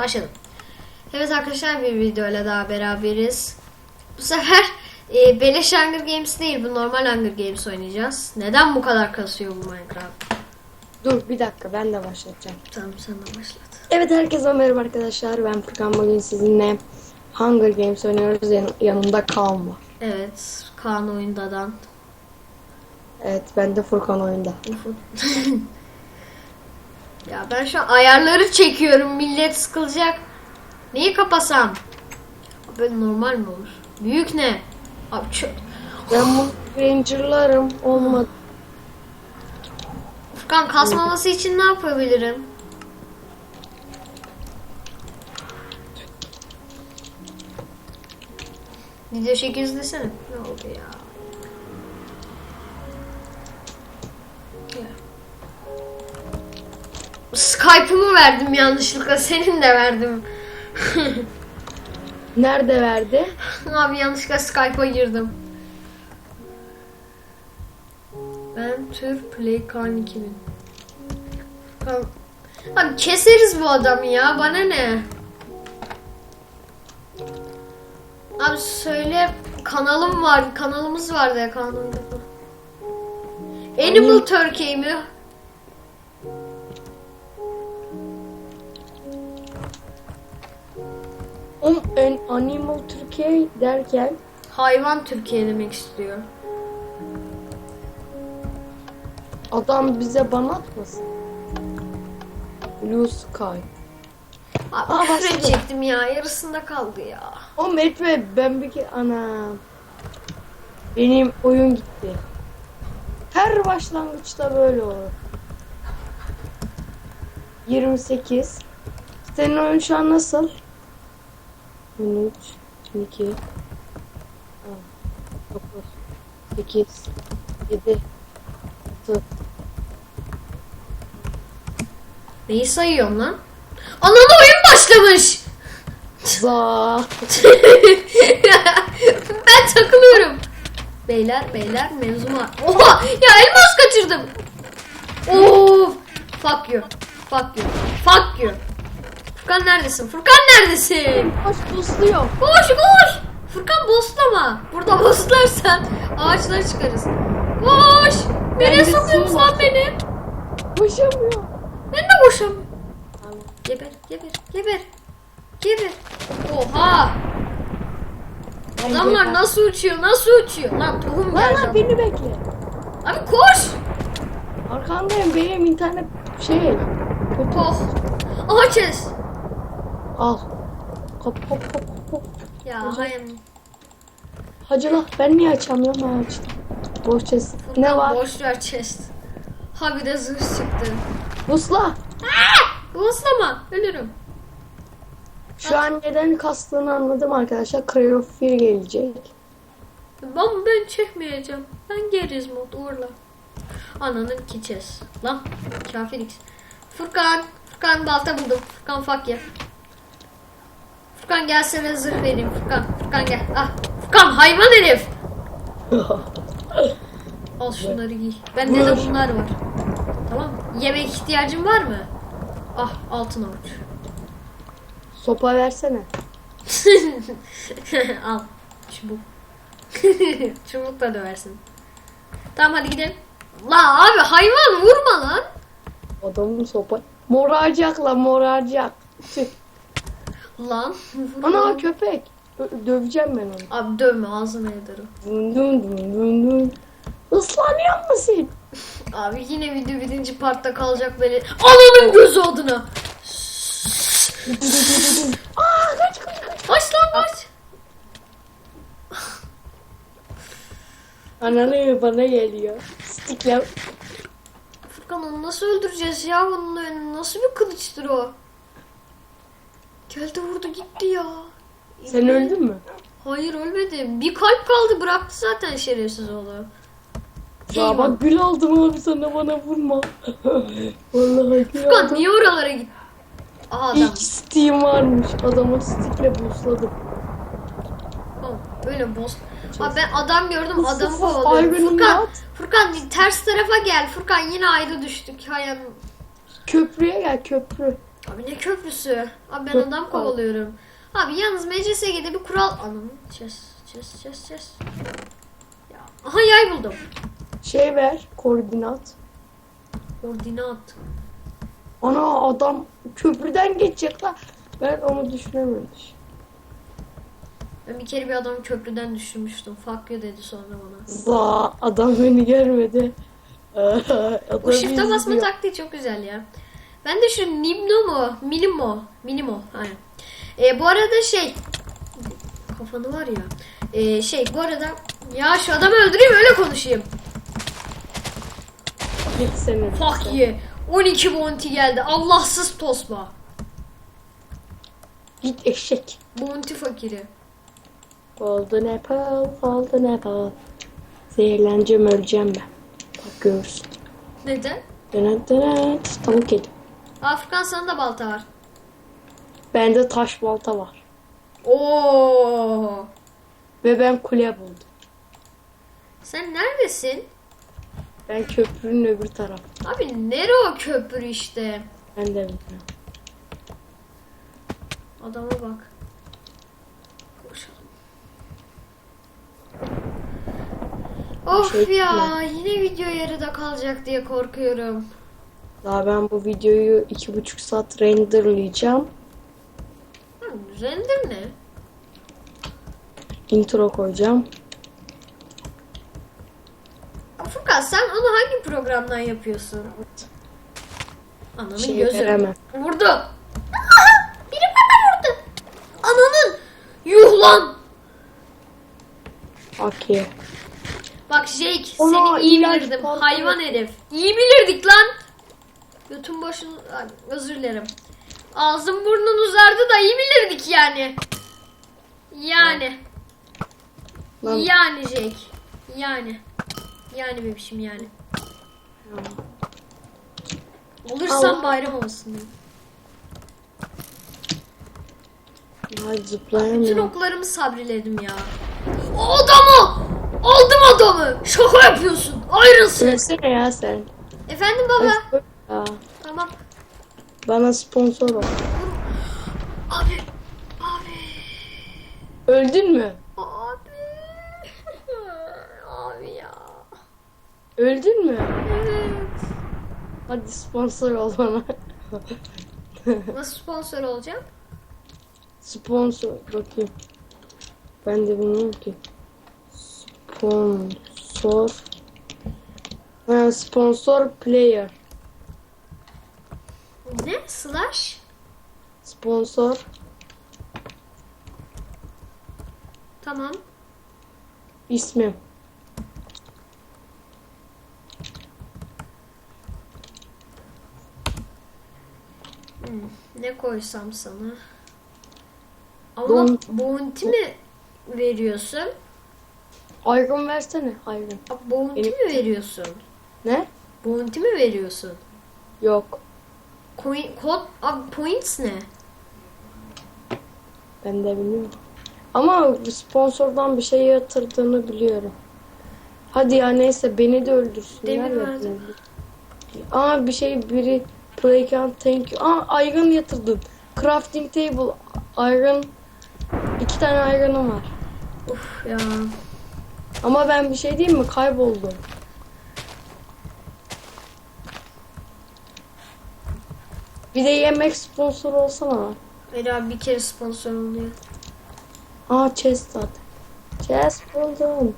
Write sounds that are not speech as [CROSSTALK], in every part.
Başladım. Evet arkadaşlar bir videoyla daha beraberiz. Bu sefer e, beleş Hunger Games değil bu normal Hunger Games oynayacağız. Neden bu kadar kasıyor bu Minecraft? Dur bir dakika ben de başlatacağım. Tamam sen de başlat. Evet herkese merhaba arkadaşlar. Ben Furkan bugün sizinle Hunger Games oynuyoruz. Yan- yanımda Kaan var. Evet Kaan oyundadan. Evet ben de Furkan oyunda. [LAUGHS] Ya ben şu an ayarları çekiyorum. Millet sıkılacak. Neyi kapasam? Böyle normal mi olur? Büyük ne? Abi çö- Ben bu Ranger'larım olmadı. Furkan kasmaması için ne yapabilirim? Video çek izlesene. Ne oldu? Ya. Skype'ımı verdim yanlışlıkla. Senin de verdim. [LAUGHS] Nerede verdi? Abi yanlışlıkla Skype'a girdim. Ben Tür Play Kan 2000. Kan- Abi keseriz bu adamı ya. Bana ne? Abi söyle kanalım var. Kanalımız vardı ya kanalımda. Animal Turkey mi? Um, en Animal Türkiye derken Hayvan Türkiye demek istiyor. adam bize ban atmasın. Blue Sky. Abi Aa, küfür edecektim ya. Yarısında kaldı ya. O Metro ben bir kere ana. Benim oyun gitti. Her başlangıçta böyle olur. 28. Senin oyun şu an nasıl? 13, 12, 9, 8, 7, 6, Neyi sayıyorum lan? Ananı oyun başlamış. za. [LAUGHS] ben takılıyorum. Beyler beyler mevzum var. Oha ya elmas kaçırdım. Oo fuck you. Fuck you. Fuck you. Furkan neredesin? Furkan neredesin? Baş tosluyor. Koş koş. Furkan boss'lama. Burada boss'larsan ağaçlara çıkarız. Koş. Nereye sokuyorsun lan beni? Koşamıyor. Ben de boşamıyorum. Geber, geber, geber. Geber. Oha! Adamlar nasıl uçuyor, nasıl uçuyor? Lan tohum Lan geldi. lan beni bekle. Abi koş! Arkandayım benim internet şey. Kötü. Oh! Aha! Al. Kop kop kop kop. Ya hayır. Hacı lan ben niye açamıyorum açtım. Boş chest. Ne var? Boş ver chest. Ha bir de zırh çıktı. Busla. Boslama, ölürüm. Şu an neden kastığını anladım arkadaşlar. Cryofear gelecek. Ben, ben çekmeyeceğim. Ben geriz mod uğurla. Ananın ki chest. Lan kafir. Furkan. Furkan balta buldum. Furkan fuck ya. Furkan gel sana zırh vereyim Furkan. Furkan gel. Ah. Furkan hayvan herif. [LAUGHS] Al şunları giy. Bende de bunlar var. Tamam. Yemek ihtiyacın var mı? Ah altın avuç. Sopa versene. [LAUGHS] Al. Çubuk. [LAUGHS] Çubuk da döversin. Tamam hadi gidelim. La abi hayvan vurma lan. Adamın sopa. Moraracak lan moraracak. Lan. Ana köpek. Dö- döveceğim ben onu. Abi dövme ağzına ederim. Dun dun dun dun dun. Islanıyor musun? Abi yine video birinci partta kalacak böyle. Ananın gözü adına. [LAUGHS] Aa kaç kaç kaç. Kaç lan kaç. Ananı bana geliyor. Stikle. Furkan onu nasıl öldüreceğiz ya? Onun önü nasıl bir kılıçtır o? Geldi vurdu gitti ya. Sen öldün mü? Hayır ölmedi. Bir kalp kaldı bıraktı zaten şerefsiz oğlu. Ya bak gül aldım abi sana bana vurma. [LAUGHS] Vallahi gül Furkan aldım. niye oralara git? Aha adam. İlk Steam varmış. Adamı stickle. Tamam, Böyle boss. Abi ben adam gördüm adamı uf, kovalıyorum. Iron'un Furkan. Furkan ters tarafa gel. Furkan yine ayrı düştük. Hay Allah. Köprüye gel köprü. Abi ne köprüsü? Abi ben adam kovalıyorum. Abi yalnız MCSG'de bir kural... Anam. Chess, chess, chess, chess. Ya. Aha yay buldum. Şey ver koordinat. Ordinat. Ana adam köprüden geçecek la. Ben onu düşünememiş. Ben bir kere bir adamı köprüden düşürmüştüm. Fuck you dedi sonra bana. Za adam beni görmedi. [LAUGHS] adam O shift'e basma taktiği çok güzel ya. Ben de şu Nimno mu? Minimo. Minimo. Aynen. Ee, bu arada şey kafanı var ya. Ee, şey bu arada ya şu adamı öldüreyim öyle konuşayım. Git seni. Fuck you. 12 bounty geldi. Allahsız tosma. Git eşek. Bounty fakiri. Golden apple, golden apple. Zehirleneceğim öleceğim ben. Bak görürsün. Neden? Dönet dönet. Tavuk yedim. Afrikan sana da balta var. Bende taş balta var. Oo. Ve ben kule buldum. Sen neredesin? Ben köprünün öbür tarafı. Abi nere o köprü işte? Ben de bilmiyorum. Adama bak. Koşalım. Of Teşekkürler. ya yine video yarıda kalacak diye korkuyorum. Daha ben bu videoyu iki buçuk saat renderlayacağım. Render ne? Intro koyacağım. Furkan sen onu hangi programdan yapıyorsun? Ananın Şey gözü. veremem. Vurdu. Aa, [LAUGHS] Biri bana vurdu. Ananın. Yuh lan. Okey. Bak Jake Ona seni iyi bilirdim. Hayvan herif. İyi bilirdik lan. Götün başını Ay, özür dilerim. Ağzın burnun uzardı da iyi bilirdik yani. Yani. Lan. Yani Jake. Yani. Yani bebişim yani. Olursam Allah. bayram olsun. diye. Ya Bütün zıplayamıyorum. oklarımı sabriledim ya. O adamı! Aldım adamı! Şaka yapıyorsun. Ayrılsın. Söylesene ya sen. Efendim baba. Ya, Tamam. bana sponsor ol. Abi. Abi. Öldün mü? Abi. Abi ya. Öldün mü? Evet. Hadi sponsor ol bana. Nasıl sponsor olacağım? sponsor bakayım. Ben de bilmiyorum ki. Sponsor. Ha, sponsor player. Ne? Slash? Sponsor Tamam. ismim. Hmm, Ne koysam sana? Ama Bounty. bounty mi veriyorsun? Ayrım versene. Abi Bounty Benim- mi veriyorsun? Ne? Bounty mi veriyorsun? Yok. Coin, kod, abi points ne? Ben de bilmiyorum. Ama sponsordan bir şey yatırdığını biliyorum. Hadi ya neyse beni de öldürsünler. Demir beni. Aa bir şey biri play can thank you. Aa iron yatırdım. Crafting table iron iki tane iron'ım var. Uf ya. Ama ben bir şey diyeyim mi? Kayboldum. Bir de yemek sponsor olsana. Hayır abi bir kere sponsor oluyor. Aa chest at. Chest buldum.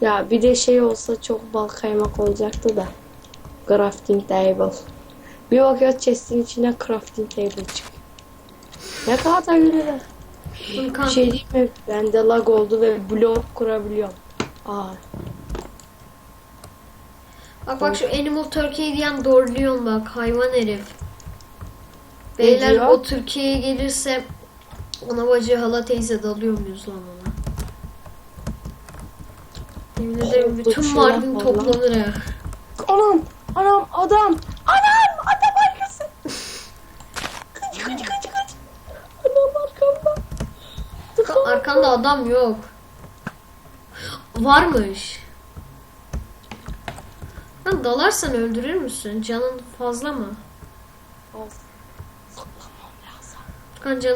Ya bir de şey olsa çok bal kaymak olacaktı da. Crafting table. Bir bakıyor chest'in içine crafting table çıkıyor. Ne kadar da güzel. Bir şey diyeyim mi? Bende lag oldu ve blok kurabiliyorum. Aa. Bak bak şu Animal Turkey diyen doğruluyorsun bak hayvan herif. Beyler diyor? o Türkiye'ye gelirse ona bacı hala teyze dalıyor muyuz lan ona? Yemin ederim bütün Mardin toplanır ha. Anam! Anam! Adam! Anam! Adam arkası! Kaç kaç kaç kaç! Anam arkamda! Ka- Arkanda adam yok. Varmış. Lan dalarsan öldürür müsün? Canın fazla mı? Furkan canım